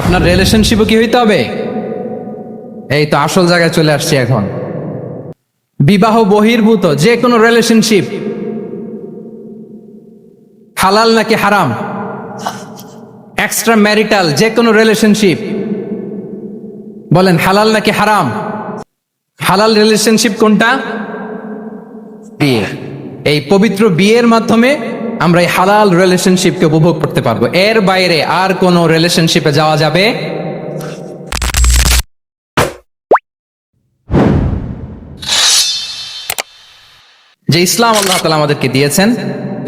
আপনার রিলেশনশিপও কি হইতে হবে? এই তো আসল জায়গায় চলে আসছি এখন। বিবাহ বহির্ভূত যে কোনো রিলেশনশিপ হালাল নাকি হারাম? এক্সট্রা ম্যারিটাল যে কোনো রিলেশনশিপ বলেন, হালাল নাকি হারাম? হালাল রিলেশনশিপ কোনটা? বিয়ে। এই পবিত্র বিয়ের মাধ্যমে আমরা এই হালাল রিলেশনশিপকে উপভোগ করতে পারব। এর বাইরে আর কোনো রিলেশনশিপে যাওয়া যাবে? যে ইসলাম আল্লাহ তালা আমাদেরকে দিয়েছেন,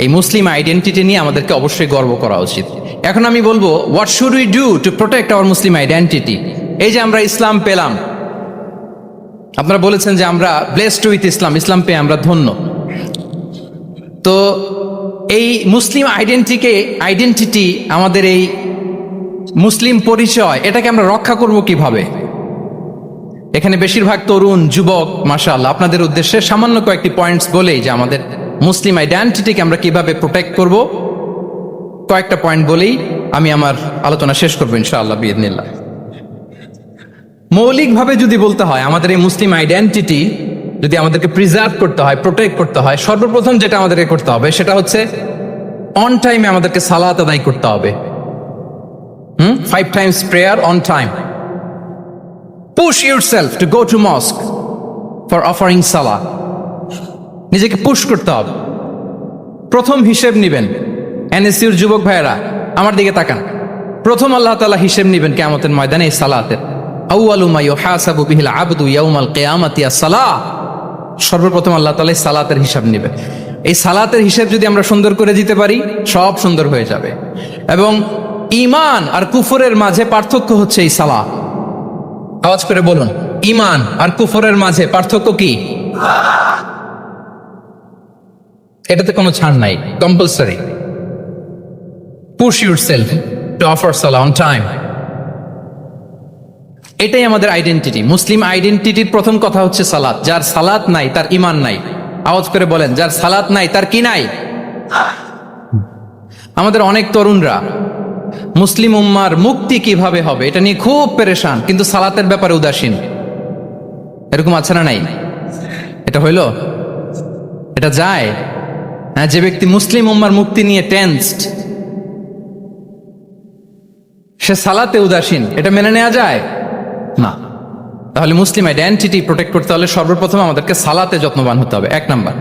এই মুসলিম আইডেন্টিটি নিয়ে আমাদেরকে অবশ্যই গর্ব করা উচিত। এখন আমি বলব what should we do to protect our Muslim identity এই যে আমরা ইসলাম পেলাম। আপনারা বলেছেন যে আমরা ব্লেসড উইথ ইসলাম ইসলাম পেয়ে আমরা ধন্য। তো এই মুসলিম আইডেন্টিকে আইডেন্টিটি আমাদের এই মুসলিম পরিচয়, এটাকে আমরা রক্ষা করব কীভাবে? এখানে বেশিরভাগ তরুণ, যুবক, মাশাআল্লাহ, আপনাদের উদ্দেশ্যে সামান্য কয়েকটি পয়েন্টস বলেই যে আমাদের মুসলিম আইডেন্টিটিকে আমরা কীভাবে প্রোটেক্ট করব। কয়েকটা পয়েন্ট বলেই আমি আমার আলোচনা শেষ করব, ইনশাআল্লাহ বিদিনিল্লাহ মৌলিকভাবে যদি বলতে হয়, আমাদের এই মুসলিম আইডেন্টিটি যদি আমাদেরকে প্রিজার্ভ করতে হয় প্রোটেক্ট করতে হয়, সর্বপ্রথম যেটা আমাদেরকে করতে হবে সেটা হচ্ছে অন টাইমে আমাদেরকে সালাত আদায় করতে হবে। হুম? Five times prayer on time push yourself to go to mosque for offering সালা নিজেকে পুশ করতে হবে। প্রথম হিসেব নিবেন। এনএসিউর যুবক ভাইয়েরা, আমার দিকে তাকান। প্রথম আল্লাহ তাআলা হিসেব নিবেন কেয়ামতের ময়দানে সালাতের। আউয়ালু মা ইউহাসাবু বিহিল আবদু ইয়াউমাল কিয়ামাতি আস-সালাহ। সর্বপ্রথম আল্লাহ এই সালাতের হিসাব নেবে। এই সালাতের হিসাব যদি আমরা সুন্দর করে দিতে পারি, সব সুন্দর হয়ে যাবে। এবং ঈমান আর কুফরের মাঝে পার্থক্য হচ্ছে এই সালা আওয়াজ করে বলুন, ঈমান আর কুফরের মাঝে পার্থক্য কি? এটাতে কোনো ছাড় নাই compulsory push yourself to offer সালা অন টাইম এটাই আমাদের আইডেন্টিটি মুসলিম আইডেন্টিটির প্রথম কথা হচ্ছে সালাত। যার সালাত নাই, তার ইমান নাই। আওয়াজ করে বলেন, যার সালাত নাই, তার কি নাই? আমাদের অনেক তরুণরা, মুসলিম উম্মার মুক্তি কীভাবে হবে, এটা নিয়ে খুব পেরেশান, কিন্তু সালাতের ব্যাপারে উদাসীন। এরকম আছে না নাই? এটা হইল? এটা যায়? হ্যাঁ যে ব্যক্তি মুসলিম উম্মার মুক্তি নিয়ে টেন্সড সে সালাতে উদাসীন, এটা মেনে নেওয়া যায়? না। তাহলে মুসলিম আইডেন্টিটি প্রোটেক্ট করতে হলে সর্বপ্রথম আমাদেরকে সালাতে যত্নবান হতে হবে। এক নাম্বার।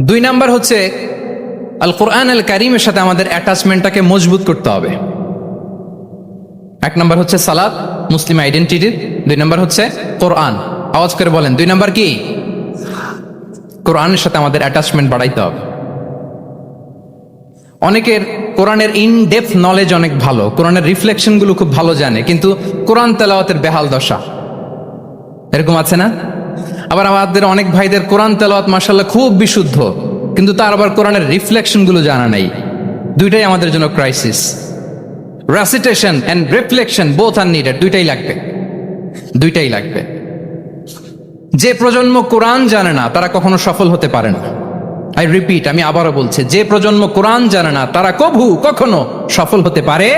দুই নাম্বার হচ্ছে আল কোরআন আল কারিমের সাথে আমাদের অ্যাটাচমেন্টটাকে মজবুত করতে হবে। এক নাম্বার হচ্ছে সালাত, মুসলিম আইডেন্টিটির দুই নাম্বার হচ্ছে কোরআন। আওয়াজ করে বলেন, দুই নাম্বার কি? কোরআনের সাথে আমাদের অ্যাটাচমেন্ট বাড়াইতে হবে। অনেকের কোরআনের ইন ডেপথ নলেজ অনেক ভালো। কোরআনের রিফ্লেকশনগুলো খুব ভালো জানে, কিন্তু কোরআন তেলাওয়াতের বেহাল দশা। এরকম আছে না? আবার আমাদের অনেক ভাইদের কোরআন তেলাওয়াত মাসাল্লাহ খুব বিশুদ্ধ, কিন্তু তার আবার কোরআনের রিফ্লেকশনগুলো জানা নাই। দুইটাই আমাদের জন্য crisis recitation and reflection both are needed দুইটাই লাগবে। দুইটাই লাগবে। যে প্রজন্ম কোরআন জানে না, তারা কখনো সফল হতে পারে না। আই রিপিট আমি আবারও বলছি যে প্রজন্ম কোরআন জানে না তারা কভু কখনো সফল হতে পারে।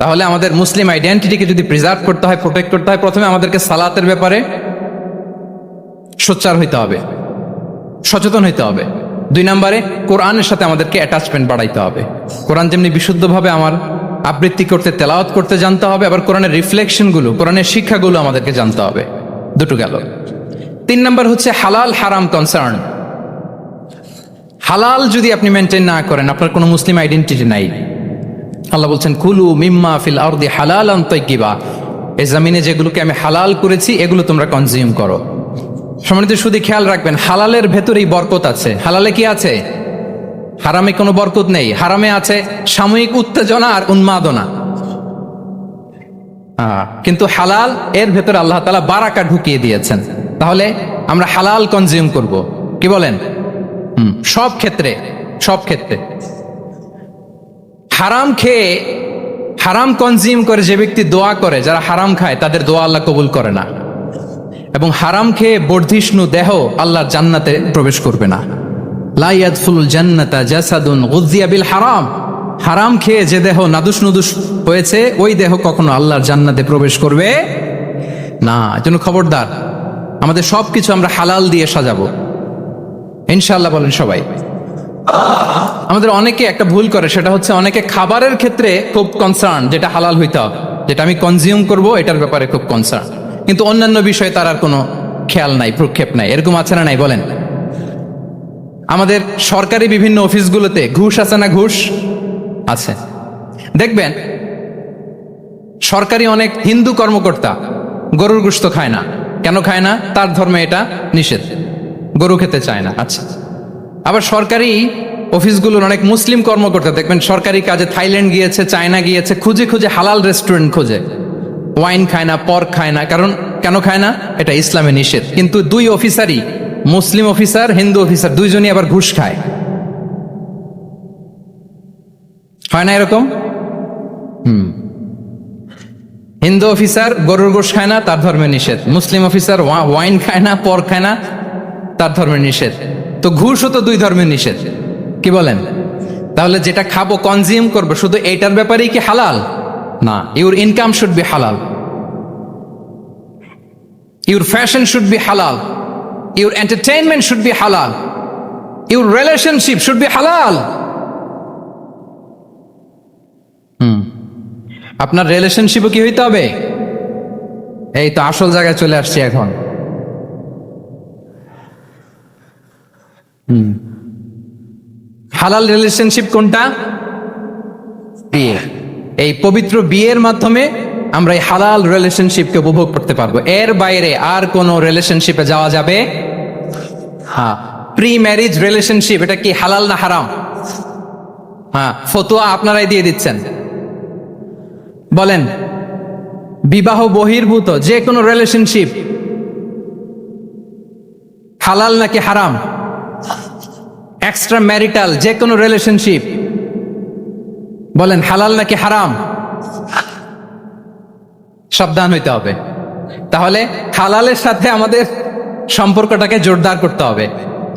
তাহলে আমাদের মুসলিম আইডেন্টিটিকে যদি প্রিজার্ভ করতে হয় প্রোটেক্ট করতে হয় প্রথমে আমাদেরকে সালাতের ব্যাপারে সোচ্চার হইতে হবে সচেতন হইতে হবে। দুই নম্বরে কোরআনের সাথে আমাদেরকে অ্যাটাচমেন্ট বাড়াইতে হবে। কোরআন যেমনি বিশুদ্ধভাবে আমার আবৃত্তি করতে তেলাওয়াত করতে জানতে হবে আবার কোরআনের রিফ্লেকশনগুলো কোরআনের শিক্ষাগুলো আমাদেরকে জানতে হবে। দুটো গেল। তিন নম্বর হচ্ছে হালাল হারাম কনসার্ন হালাল যদি আপনি মেনটেন না করেন, আপনার কোনো মুসলিম আইডেন্টিটি নাই। আল্লাহ বলছেন, কুলু মিম্মা ফিল আরদি হালাল অন্তইকিবা এই জামিনে যেগুলোকে আমি হালাল করেছি, এগুলো তোমরা কনজিউম করো। সম্মানিত, শুধু খেয়াল রাখবেন, হালালের ভেতরেই বরকত আছে। হালালে কি আছে? হারামে কোনো বরকত নেই। হারামে আছে সাময়িক উত্তেজনা আর উন্মাদনা। কিন্তু হালাল, এর ভেতরে আল্লাহ তালা বারাকা ঢুকিয়ে দিয়েছেন। তাহলে আমরা হালাল কনজিউম করব। কি বলেন? সব ক্ষেত্রে সব ক্ষেত্রে। হারাম খেয়ে, হারাম কনজিউম করে যে ব্যক্তি দোয়া করে, যারা হারাম খায়, তাদের দোয়া আল্লাহ কবুল করে না। এবং হারাম খেয়ে বর্ধিষ্ণু দেহ আল্লাহর জান্নাতে প্রবেশ করবে না। লাইয়াদফুল জান্নাতা জাসাদুন গুজিয়া বিল হারাম। হারাম খেয়ে যে দেহ নাদুস নুদুস হয়েছে, ওই দেহ কখনো আল্লাহর জান্নাতে প্রবেশ করবে না। এজন্য খবরদার, আমাদের সব কিছু আমরা হালাল দিয়ে সাজাবো। ইনশাআল্লাহ বলেন সবাই। আমাদের অনেকে একটা ভুল করে, সেটা হচ্ছে অনেকে খাবারের ক্ষেত্রে খুব কনসার্ন যেটা হালাল হইতে হবে। যেটা আমি কনজিউম করব, এটার ব্যাপারে খুব কনসার্ন কিন্তু অন্যান্য বিষয়ে তার আর কোনো খেয়াল নাই, প্রক্ষেপ নাই। এরকম আছে না নাই, বলেন। আমাদের সরকারি বিভিন্ন অফিসগুলোতে ঘুষ আছে না ঘুষ? আছে। দেখবেন, সরকারি অনেক হিন্দু কর্মকর্তা গরুর গোস্ত খায় না। কেন খায় না? তার ধর্মে এটা নিষেধ। গরু খেতে চায় না। আচ্ছা। আবার সরকারি অফিসগুলোর অনেক মুসলিম কর্মকর্তা, দেখবেন সরকারি কাজে থাইল্যান্ড গিয়েছে, চায়না গিয়েছে, খুঁজে খুঁজে হালাল রেস্টুরেন্ট খোঁজে। ওয়াইন খায় না পর্ক খায় না, কারণ কেন খায় না? এটা ইসলামে নিষেধ। কিন্তু দুই অফিসারই, মুসলিম অফিসার, হিন্দু অফিসার, দুইজনই আবার ঘুষ খায়। হয় না এরকম? হুম। হিন্দু অফিসার গরুর গোশ খায় না, তার ধর্মে নিষেধ। মুসলিম অফিসার ওয়াইন খায় না, পর খায় না তার ধর্মে নিষেধ। তো ঘুষও তো দুই ধর্মের নিষেধ। কি বলেন? তাহলে যেটা খাব কনজিউম করব, শুধু এইটার ব্যাপারেই কি হালাল? না ইউর ইনকাম শুড বি হালাল ইউর ফ্যাশন শুড বি হালাল ইউর এন্টারটেইনমেন্ট শুড বি হালাল ইউর রিলেশনশিপ শুড বি হালাল হুম। আপনার রিলেশনশিপও কি হইতে হবে? এই তো আসল জায়গায় চলে আসছি এখন। হালাল রিলেশনশিপ কোনটা? বিয়ে। এই পবিত্র বিয়ের মাধ্যমে আমরা এই হালাল রিলেশনশিপকে উপভোগ করতে পারব। এর বাইরে আর কোনো রিলেশনশিপে যাওয়া যাবে? হ্যাঁ প্রি ম্যারিজ রিলেশনশিপ এটা কি হালাল না হারাম? হ্যাঁ ফতোয়া আপনারাই দিয়ে দিচ্ছেন। বলেন বিবাহ বহির্ভূত যে কোনো রিলেশনশিপ হালাল নাকি হারাম? এক্সট্রা ম্যারিটাল যে কোনো রিলেশনশিপ বলেন, হালাল নাকি হারাম? সাবধান হইতে হবে। তাহলে হালালের সাথে আমাদের সম্পর্কটাকে জোরদার করতে হবে।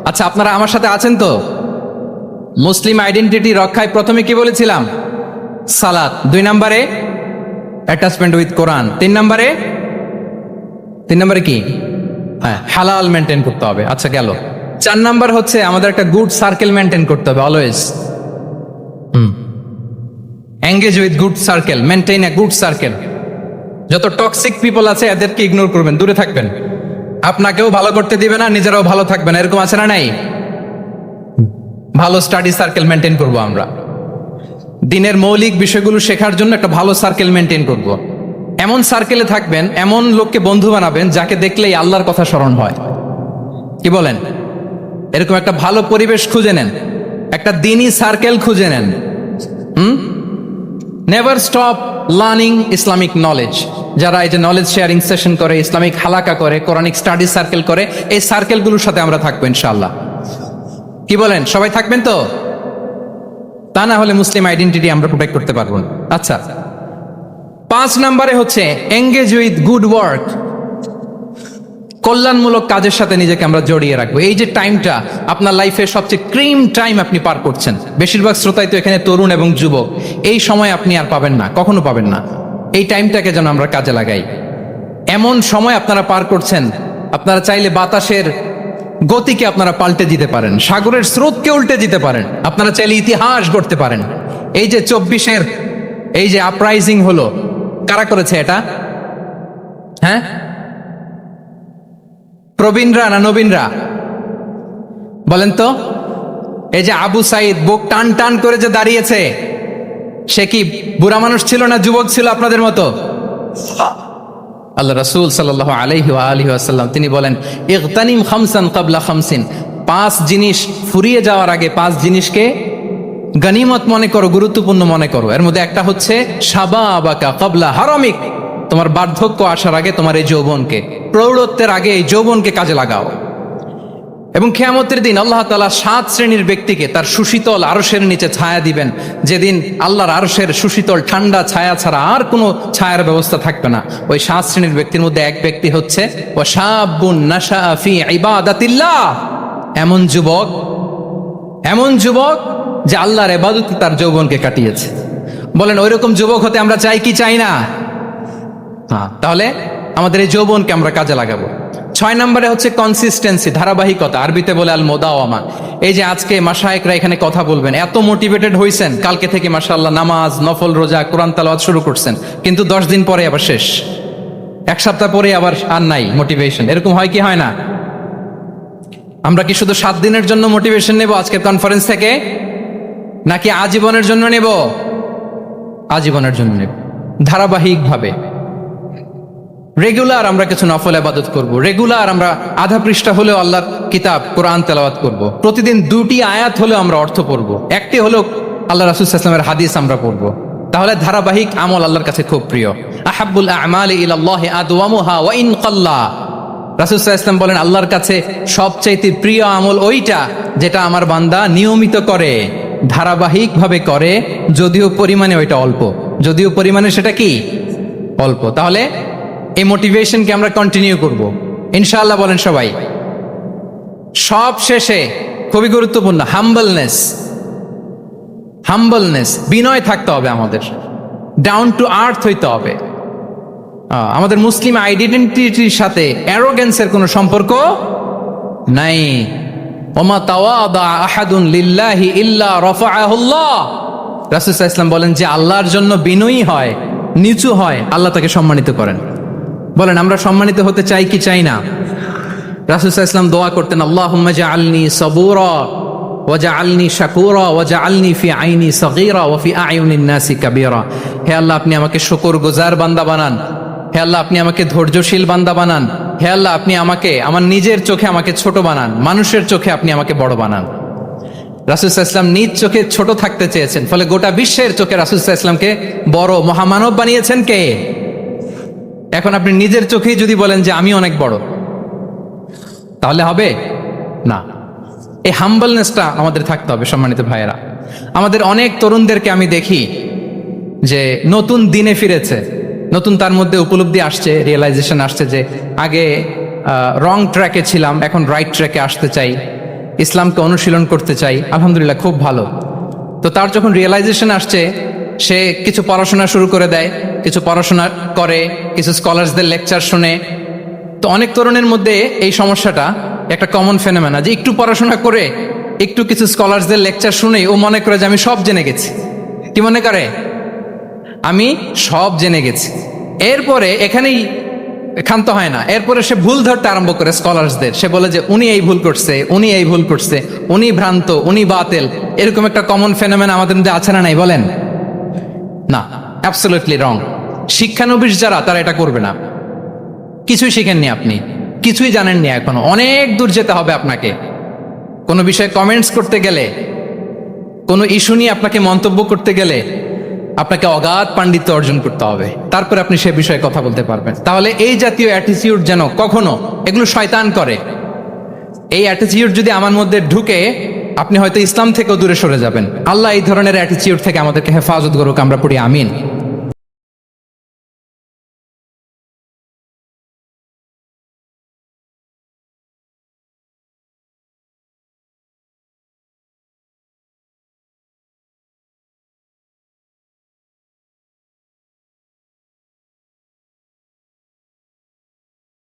আচ্ছা আপনারা আমার সাথে আছেন তো? মুসলিম আইডেন্টিটি রক্ষায় প্রথমে কি বলেছিলাম? সালাত। দুই নম্বরে অ্যাটাচমেন্ট উইথ কোরআন তিন নম্বরে? তিন নম্বরে কি? হ্যাঁ হালাল মেনটেন করতে হবে। আচ্ছা গেল। চার নাম্বার হচ্ছে আমাদের একটা গুড সার্কেল মেনটেন করতে হবে always hmm. Engage with good circle maintain a good circle যত টক্সিক পিপল আছে এদেরকে ইগনোর করবেন দূরে থাকবেন। আপনাকেও ভালো করতে দিবে না নিজেরাও ভালো থাকবে না এরকম আছে না নাই? ভালো স্টাডি সার্কেল মেনটেন করব আমরা। দিনের মৌলিক বিষয়গুলো শেখার জন্য একটা ভালো সার্কেল মেনটেন করব। এমন সার্কেলে থাকবেন এমন লোককে বন্ধু বানাবেন যাকে দেখলেই আল্লাহর কথা স্মরণ হয়। কি বলেন? এরকম একটা ভালো পরিবেশ খুঁজে নেন। একটা দিনই সার্কেল খুঁজে নেন। হুম? Never stop learning Islamic knowledge যারা এই যে নলেজ শেয়ারিং সেশন করে ইসলামিক হালাকা করে কোরআনিক স্টাডি সার্কেল করে, এই সার্কেলগুলোর সাথে আমরা থাকব ইনশাআল্লাহ। কি বলেন? সবাই থাকবেন তো? তা না হলে মুসলিম আইডেন্টিটি আমরা প্রোটেক্ট করতে পারব না। আচ্ছা। পাঁচ নম্বরে হচ্ছে এঙ্গেজ উইথ গুড ওয়ার্ক কল্যাণমূলক কাজের সাথে নিজেকে আমরা জড়িয়ে রাখব। এই যে টাইমটা আপনার লাইফের সবচেয়ে ক্রিম টাইম আপনি পার করছেন। বেশিরভাগ শ্রোতাই তো এখানে তরুণ এবং যুবক। এই সময় আপনি আর পাবেন না, কখনো পাবেন না। এই টাইমটাকে যেন আমরা কাজে লাগাই। এমন সময় আপনারা পার করছেন, আপনারা চাইলে বাতাসের গতিকে আপনারা পাল্টে দিতে পারেন, সাগরের স্রোতকে উল্টে দিতে পারেন, আপনারা চাইলে ইতিহাস গড়তে পারেন। এই যে চব্বিশের, এই যে আপরাইজিং হলো, কারা করেছে এটা? হ্যাঁ? প্রবীণরা না নবীনরা? বলেন তো, এই যে আবু সাইদ বুক টান টান করে যে দাঁড়িয়েছে, সে কি বুড়া মানুষ ছিল না যুবক ছিল আপনাদের মতো? আল্লাহ রাসূল সাল্লাল্লাহু আলাইহি ওয়া আলিহি ওয়াসাল্লাম তিনি বলেন, ইগতানিম খামসান ক্বাবলা খামসিন। পাঁচ জিনিস ফুরিয়ে যাওয়ার আগে পাঁচ জিনিসকে গনিমত মনে করো, গুরুত্বপূর্ণ মনে করো। এর মধ্যে একটা হচ্ছে সাবাবাকা ক্বাবলা হারামিক। তোমার বার্ধক্য আসার আগে তোমার এই যৌবনকে, প্রৌঢ়ত্বের আগে এই যৌবনকে কাজে লাগাও। এবং খেয়ামতের দিন আল্লাহ তালা সাত শ্রেণির ব্যক্তিকে তার সুশীতল আরসের নিচে ছায়া দিবেন। যেদিন আল্লাহর আরসের সুশীতল ঠান্ডা ছায়া ছাড়া আর কোনো ছায়ার ব্যবস্থা থাকবে না। ওই সাত শ্রেণির ব্যক্তির মধ্যে এক ব্যক্তি হচ্ছে ও ফি ইবাদাতিল্লাহ। এমন যুবক এমন যুবক যে আল্লাহর এবাদত তার যৌবনকে কাটিয়েছে। বলেন, ওইরকম যুবক হতে আমরা চাই কি চাই না? হ্যাঁ তাহলে আমাদের এই যৌবনকে আমরা কাজে লাগাবো। ছয় নম্বরে হচ্ছে কনসিস্টেন্সি ধারাবাহিকতা। আরবিতে বলে আল মোদাওয়ামা এই যে আজকে মাসায়েকরা এখানে কথা বলবেন, এত মোটিভেটেড হয়েছেন কালকে থেকে মাসাল্লাহ নামাজ, নফল রোজা, কোরআন তালাওয়াত শুরু করছেন, কিন্তু দশ দিন পরে আবার শেষ। এক সপ্তাহ পরে আবার আর নাই মোটিভেশন এরকম হয় কি হয় না? আমরা কি শুধু সাত দিনের জন্য মোটিভেশন নেব আজকের কনফারেন্স থেকে, নাকি আজীবনের জন্য নেব? আজীবনের জন্য নেব। ধারাবাহিকভাবে। রেগুলার আমরা কিছু নফল আবাদত করব। রেগুলার আমরা আধা পৃষ্ঠা হলেও আল্লাহর কিতাব, কোরআন তেলাওয়াত করব। প্রতিদিন দুটি আয়াত হলেও আমরা অর্থ পড়ব। একটি হলেও আল্লাহ রাসুল ইসলামের হাদিস আমরা পড়ব। তাহলে ধারাবাহিক আমল আল্লাহর কাছে খুব প্রিয়। আহাবুল আমাল ইলাল্লাহ আদওয়ামুহা ওয়া ইন কাল্লা। ইসলাম বলেন, আল্লাহর কাছে সবচাইতে প্রিয় আমল ওইটা যেটা আমার বান্দা নিয়মিত করে, ধারাবাহিকভাবে করে, যদিও পরিমাণে ওইটা অল্প। যদিও পরিমাণে সেটা কি? অল্প। তাহলে এই মোটিভেশনকে আমরা কন্টিনিউ করব। ইনশাআল্লাহ বলেন সবাই। সব শেষে খুবই গুরুত্বপূর্ণ হাম্বলনেস হাম্বলনেস বিনয় থাকতে হবে আমাদের। ডাউন টু আর্থ হইতে হবে। আমাদের মুসলিম আইডেন্টিটির সাথে অ্যারোগেন্সের কোনো সম্পর্ক নাই। ওমা আহাদুন লিল্লাহি ইল্লা রফাআহুল্লাহ। রাসূল সাল্লাল্লাহু বলেন যে আল্লাহর জন্য বিনয়ী হয়, নিচু হয়, আল্লাহ তাকে সম্মানিত করেন। বলেন, আমরা সম্মানিত হতে চাই কি চাই না? ওয়াসাল্লাম দোয়া করতেন, আল্লাহুম্মা জাআলনি সাবুরা ওয়াজআলনি শাকুরা ওয়াজআলনি ফি আইনি সগীরা ওয়া ফি আয়ুনিন নাসি কাবীরা। হে আল্লাহ, আপনি আমাকে শুকরগুজার বান্দা বানান। হে আল্লাহ, আপনি আমাকে ধৈর্যশীল বান্দা বানান। হে আল্লাহ, আপনি আমাকে, আমার নিজের চোখে আমাকে ছোট বানান। মানুষের চোখে আপনি আমাকে বড় বানান। রাসুল ইসলাম নিজ চোখে ছোট থাকতে চেয়েছেন, ফলে গোটা বিশ্বের চোখে রাসুল ইসলামকে বড় মহামানব বানিয়েছেন কে? এখন আপনি নিজের চোখেই যদি বলেন যে আমি অনেক বড়, তাহলে হবে? না। এই হাম্বলনেসটা আমাদের থাকতে হবে সম্মানিত ভাইয়েরা। আমাদের অনেক তরুণদেরকে আমি দেখি যে নতুন দিনে ফিরেছে, নতুন তার মধ্যে উপলব্ধি আসছে রিয়েলাইজেশন আসছে যে আগে রং ট্র্যাকে ছিলাম, এখন রাইট ট্র্যাকে আসতে চাই, ইসলামকে অনুশীলন করতে চাই, আলহামদুলিল্লাহ খুব ভালো। তো তার যখন রিয়েলাইজেশন আসছে সে কিছু পড়াশোনা শুরু করে দেয়, কিছু পড়াশোনা করে, কিছু স্কলার্সদের লেকচার শুনে। তো অনেক তরুণের মধ্যে এই সমস্যাটা একটা কমন ফেনোমেনা যে একটু পড়াশোনা করে, একটু কিছু স্কলার্সদের লেকচার শুনে ও মনে করে যে আমি সব জেনে গেছি। কি মনে করে? আমি সব জেনে গেছি। এরপরে এখানেই ক্ষান্ত হয় না। এরপরে সে ভুল ধরতে আরম্ভ করে স্কলার্সদের সে বলে যে, উনি এই ভুল করছে, উনি এই ভুল করছে, উনি ভ্রান্ত, উনি বাতেল। এরকম একটা কমন ফেনোমেন আমাদের মধ্যে আছে না নাই, বলেন? না অ্যাবসোলিউটলি রং শিক্ষানবিশ যারা, তারা এটা করবে না। কিছুই শিখেননি আপনি, কিছুই জানেননি এখনও। অনেক দূর যেতে হবে আপনাকে। কোনো বিষয়ে কমেন্টস করতে গেলে, কোনো ইস্যু নিয়ে আপনাকে মন্তব্য করতে গেলে, আপনাকে অগাধ পাণ্ডিত্য অর্জন করতে হবে। তারপরে আপনি সে বিষয়ে কথা বলতে পারবেন। তাহলে এই জাতীয় অ্যাটিটিউড যেন কখনো, এগুলো শয়তান করে। এই অ্যাটিটিউড যদি আমার মধ্যে ঢুকে আপনি হয়তো ইসলাম থেকেও দূরে সরে যাবেন। আল্লাহ এই ধরনের অ্যাটিচিউড থেকে আমাদেরকে হেফাজত করুক, আমরা পড়ি আমিন।